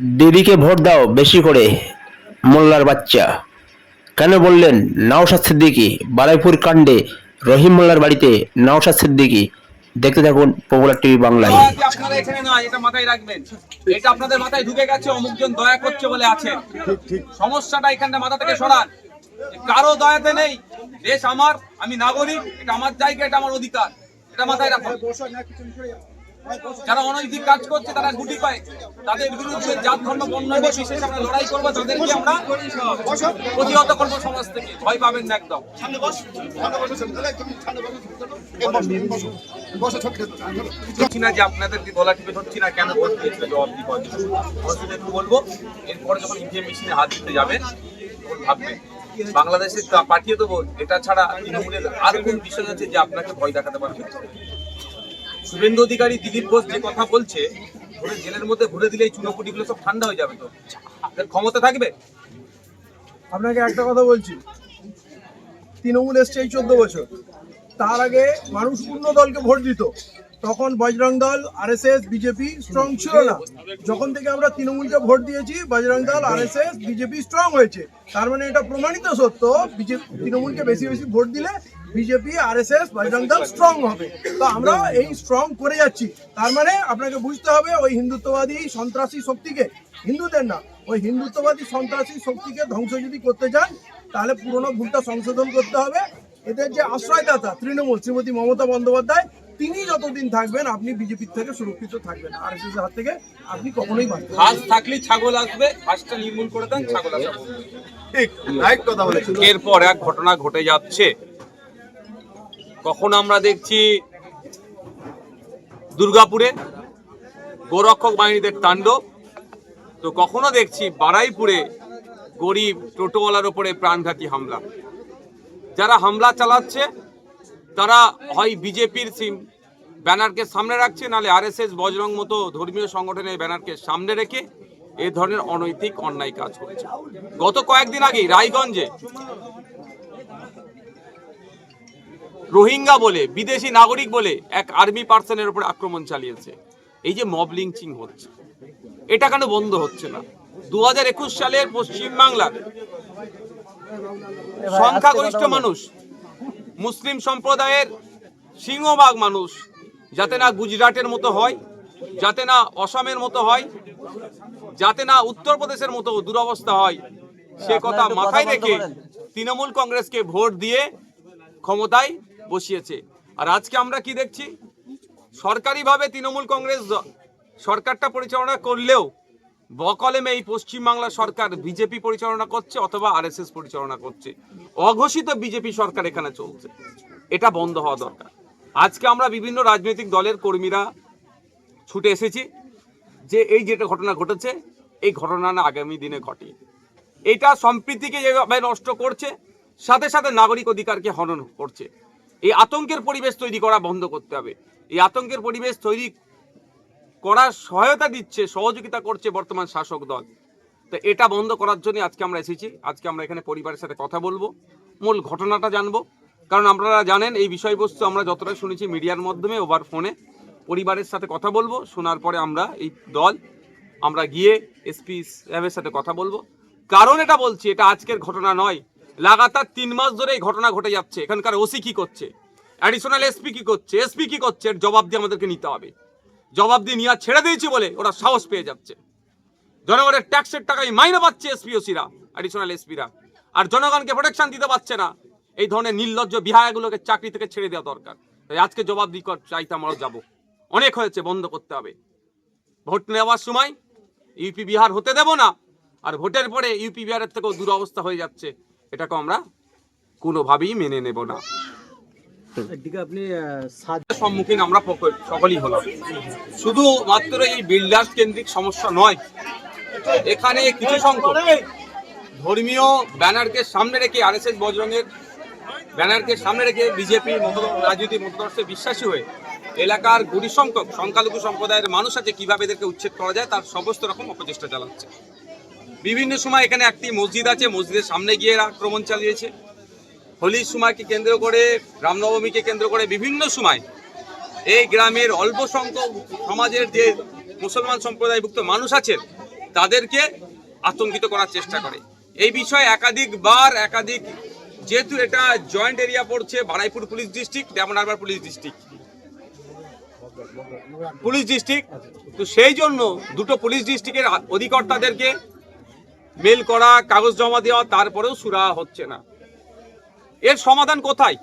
দিদিকে ভোট দাও বেশি করে, মোল্লার বাচ্চা। কেন বললেন, নওশাদ সিদ্দিকি বারাইপুর কাণ্ডে রহিম মোল্লার বাড়িতে নওশাদ সিদ্দিকি। দেখতে থাকুন পপুলার টিভি বাংলায়। এটা মাথায় রাখবেন। এটা আপনাদের মাথায় ঢুকে গেছে, অমুকজন দয়া করছে বলে আছে। সমস্যাটা এখানটা মাথা থেকে কারও দয়াতে নেই। দেশ আমার, আমি নাগরিক, এটা আমার জায়গা, এটা আমার অধিকার। এটা মাথায় রাখুন। যারা অনৈতিক কাজ করছে তারা গুটি পায়। তাদের বিরুদ্ধে জাত ধর্ম বর্ণ বিশেষ আমরা লড়াই করব তাদেরকে আমরা প্রতিহত করব সমাজ থেকে। ভয় পাবেন না একদম। বলছি না যে আপনাদেরকে গলা টিপে ধরছি না কেন ভোট দিয়েছিল জবাব দিব শুধু একটু বলব এরপরে যখন ইভিএম মেশিনে হাত দিতে যাবেন তখন ভাববেন। বাংলাদেশে পাঠিয়ে দেবো এটা ছাড়া তৃণমূলের আর কোন বিষয় আছে যে আপনাকে ভয় দেখাতে পারবে? শুভেন্দু অধিকারী দিলীপ ঘোষ যে কথা বলছে, ধরে জেলের মধ্যে ঘুরে দিলে এই চুনোপুটিগুলো সব ঠান্ডা হয়ে যাবে তো। ক্ষমতা থাকবে? আপনাকে একটা কথা বলছি। তৃণমূল এসছে এই চোদ্দ বছর। তার আগে মানুষ পূর্ণ দলকে ভোট দিত। তখন বজরং দল, আরএসএস, বিজেপি স্ট্রং ছিল না। যখন থেকে আমরা তৃণমূলকে ভোট দিয়েছি, বজরং দল, আরএসএস, বিজেপি স্ট্রং হয়েছে। তার মানে এটা প্রমাণিত সত্য। বিজেপি তৃণমূলকে বেশি বেশি ভোট দিলে BJP R S S Bajrang Dal strong হবে। তো আমরা এই স্ট্রং করে যাচ্ছি। তার মানে আপনাকে বুঝতে হবে ওই হিন্দুত্ববাদী সন্ত্রাসী শক্তিকে হিন্দুদের না ওই হিন্দুত্ববাদী সন্ত্রাসী শক্তিকে ধ্বংস যদি করতে চান তাহলে পুরনো ভুলটা সংশোধন করতে হবে। এদের যে আশ্রয়দাতা তৃণমূল শ্রীমতী মমতা বন্দ্যোপাধ্যায় তিনি যতদিন থাকবেন আপনি বিজেপির থেকে সুরক্ষিত থাকবেন। আর এস হাত থেকে আপনি কখনোই বাঁচবেন না। হাঁস থাকলেই ছাগল আসবে হাঁসটা নির্মূল করে দেন ছাগল আসবে ঠিক কথা বলেছেন এরপর এক ঘটনা ঘটে যাচ্ছে। কখন আমরা দেখছি দুর্গাপুরে গোরক্ষক বাহিনীদের তাণ্ডব, তো কখনো দেখছি বারাইপুরে গরিব টোটোওয়ালার ওপরে প্রাণঘাতী হামলা। যারা হামলা চালাচ্ছে, তারা হয় বিজেপির সিম, ব্যানারকে সামনে রাখছে, নালে আরএসএস বজরং মতো ধর্মীয় সংগঠনের ব্যানারকে সামনে রেখে এ ধরনের অনৈতিক অন্যায় কাজ করছে। গত কয়েকদিন আগেই রায়গঞ্জে রোহিঙ্গা বলে বিদেশি নাগরিক বলে এক আর্মি পার্সনের উপর আক্রমণ চালিয়েছে। এই যে মব লিঞ্চিং হচ্ছে এটা কেন বন্ধ হচ্ছে না? দু হাজার একুশ সালের পশ্চিমবাংলার সংখ্যাগরিষ্ঠ মানুষ মুসলিম সম্প্রদায়ের সিংহভাগ মানুষ যাতে না গুজরাটের মতো হয় যাতে না অসমের মতো হয় যাতে না উত্তরপ্রদেশের মতো দুরবস্থা হয় সে কথা মাথায় রেখে তৃণমূল কংগ্রেসকে ভোট দিয়ে ক্ষমতায় বসিয়েছে। আর আজকে আমরা কি দেখছি? সরকারিভাবে তৃণমূল কংগ্রেস সরকারটা পরিচালনা করলেও বকলেমে এই পশ্চিমবাংলা সরকার বিজেপি পরিচালনা করছে অথবা আরএসএস পরিচালনা করছে। অঘোষিত বিজেপি সরকার এখানে চলছে। এটা বন্ধ হওয়া দরকার। আজকে আমরা বিভিন্ন রাজনৈতিক দলের কর্মীরা ছুটে এসেছি যে এই যেটা ঘটনা ঘটেছে, এই ঘটনা না আগামী দিনে ঘটে। এটা সম্প্রীতিকে যেভাবে নষ্ট করছে, সাথে সাথে নাগরিক অধিকারকে হনন করছে। এই আতঙ্কের পরিবেশ তৈরি করা বন্ধ করতে হবে। এই আতঙ্কের পরিবেশ তৈরি করার সহায়তা দিচ্ছে, সহযোগিতা করছে বর্তমান শাসক দল। তো এটা বন্ধ করার জন্য আজকে আমরা এসেছি। আজকে আমরা এখানে পরিবারের সাথে কথা বলব, মূল ঘটনাটা জানব। কারণ আপনারা জানেন, এই বিষয়বস্তু আমরা যতটা শুনেছি মিডিয়ার মাধ্যমে, ওভার ফোনে। পরিবারের সাথে কথা বলব, শোনার পরে আমরা এই দল, আমরা গিয়ে এসপি সাহেবের সাথে কথা বলব। কারণ এটা বলছি, এটা আজকের ঘটনা নয়। লাগাতার তিন মাস ধরে এই ঘটনা ঘটে যাচ্ছে। এখানকার ওসি কি করছে? অ্যাডিশনাল এসপি কি করছে? এসপি কি করছে? এর জবাব দিয়ে আমাদেরকে নিতে হবে। জবাব দিয়ে নিয়ে ছেড়ে দিয়েছি বলে ওরা সাহস পেয়ে যাচ্ছে। জনগণের ট্যাক্সের টাকায় মাইনে পাচ্ছে এসপি এসপিওসিরা অ্যাডিশনাল এসপিরা আর জনগণকে প্রোটেকশন দিতে পারছে না। এই ধরনের নির্লজ্জ বিহায়গুলোকে চাকরি থেকে ছেড়ে দেওয়া দরকার। তাই আজকে জবাব দিক চাইতে আমরা যাব। অনেক হয়েছে, বন্ধ করতে হবে। ভোট নেওয়ার সময় ইউপি বিহার হতে দেব না। আর ভোটের পরে ইউপি বিহারের থেকেও দুরবস্থা হয়ে যাচ্ছে। এটাকে আমরা কোনোভাবেই মেনে নেব না। একদিকে আপনি সম্মুখীন আমরা সকলেই হলাম। শুধু মাত্র এই বিল্ডার কেন্দ্রিক সমস্যা নয় এখানে কিছু সংখ্যক ধর্মীয় ব্যানারকে সামনে রেখে আরএসএস বজরঙের ব্যানারকে সামনে রেখে বিজেপি রাজনীতি মতদর্শে বিশ্বাসী হয়ে এলাকার গরিব সংখ্যক সংখ্যালঘু সম্প্রদায়ের মানুষ আছে কীভাবে এদেরকে উচ্ছেদ করা যায় তার সমস্ত রকম অপচেষ্টা চালাচ্ছে। বিভিন্ন সময় এখানে একটি মসজিদ আছে, মসজিদের সামনে গিয়ে আক্রমণ চালিয়েছে। হোলির সময়কে কেন্দ্র করে, রামনবমীকে কেন্দ্র করে বিভিন্ন সময় এই গ্রামের অল্প সংখ্যক সমাজের যে মুসলমান সম্প্রদায়ভুক্ত মানুষ আছেন তাদেরকে আতঙ্কিত করার চেষ্টা করে। এই বিষয়ে একাধিকবার, একাধিক যেহেতু এটা জয়েন্ট এরিয়া পড়ছে, Baruipur police district Diamond Harbour police district. Police district, তো সেই জন্য দুটো পুলিশ ডিস্ট্রিক্টের অধিকর্তাদেরকে মেল করা, কাগজ জমা দেওয়া, তারপরেও সুরা হচ্ছে না। এর সমাধান কোথায়?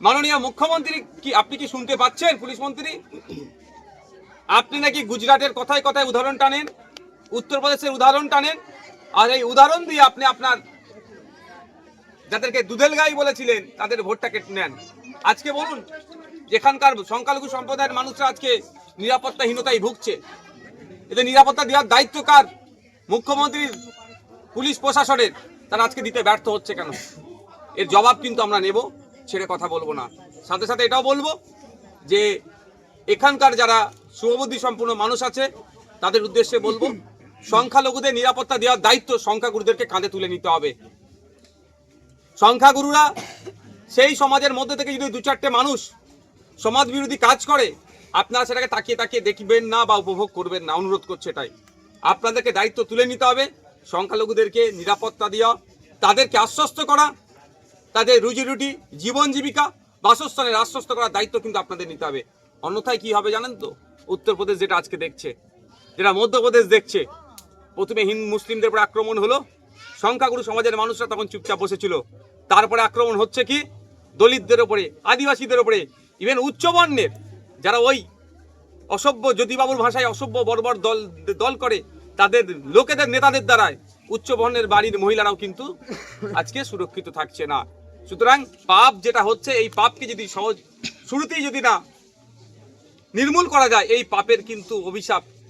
মাননীয় মুখ্যমন্ত্রী কি, আপনি কি শুনতে পাচ্ছেন, পুলিশ মন্ত্রী? আপনি নাকি গুজরাটের কথায় কথায় উদাহরণ টানেন, উত্তরপ্রদেশের উদাহরণ টানেন, আর এই উদাহরণ দিয়ে আপনি আপনার যাদেরকে দুধেল গাই বলেছিলেন, তাদের ভোটটা কেটে নেন। আজকে বলুন, যেখানকার সংখ্যালঘু সম্প্রদায়ের মানুষরা আজকে নিরাপত্তাহীনতায় ভুগছে, এদের নিরাপত্তা দেওয়ার দায়িত্ব কার? মুখ্যমন্ত্রীর পুলিশ প্রশাসনের তারা আজকে দিতে ব্যর্থ হচ্ছে কেন? এর জবাব কিন্তু আমরা নেব ছেড়ে কথা বলব না। সাথে সাথে এটাও বলব যে এখানকার যারা শুভবুদ্ধি সম্পূর্ণ মানুষ আছে, তাদের উদ্দেশ্যে বলব, সংখ্যালঘুদের নিরাপত্তা দেওয়ার দায়িত্ব সংখ্যাগুরুদেরকে কাঁধে তুলে নিতে হবে। সংখ্যাগুরুরা সেই সমাজের মধ্যে থেকে যদি দু চারটে মানুষ সমাজ বিরোধী কাজ করে, আপনারা সেটাকে তাকিয়ে তাকিয়ে দেখবেন না বা উপভোগ করবেন না। অনুরোধ করছে এটাই। আপনাদেরকে দায়িত্ব তুলে নিতে হবে। সংখ্যালঘুদেরকে নিরাপত্তা দেওয়া তাদেরকে আশ্বস্ত করা, তাদের রুজি রুটি, জীবন জীবিকা, বাসস্থানের আশ্বস্ত করার দায়িত্ব কিন্তু আপনাদের নিতে হবে। অন্যথায় কি হবে জানেন তো? উত্তরপ্রদেশ যেটা আজকে দেখছে, যেটা মধ্যপ্রদেশ দেখছে, প্রথমে হিন্দু মুসলিমদের উপর আক্রমণ হলো, সংখ্যাগুরু সমাজের মানুষরা তখন চুপচাপ বসেছিল। তারপরে আক্রমণ হচ্ছে কি? দলিতদের ওপরে আদিবাসীদের ওপরে ইভেন উচ্চবর্ণের, যারা ওই অসভ্য জ্যোতিবাবুর ভাষায় অসভ্য বর্বর দল দল করে, তাদের, লোকেদের, নেতাদের দ্বারায় উচ্চ বর্ণের বাড়ির মহিলারাও কিন্তু আজকে সুরক্ষিত থাকছে না। সুতরাং পাপ যেটা হচ্ছে, এই পাপকে যদি সহজ, শুরুতেই যদি না নির্মূল করা যায়, এই পাপের কিন্তু অভিশাপ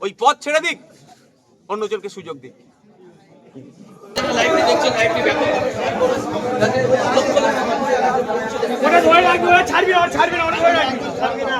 ওই পথ ছেড়ে দিক অন্যজনকে সুযোগ দিক। ছাড়বি না ছাড়বি না।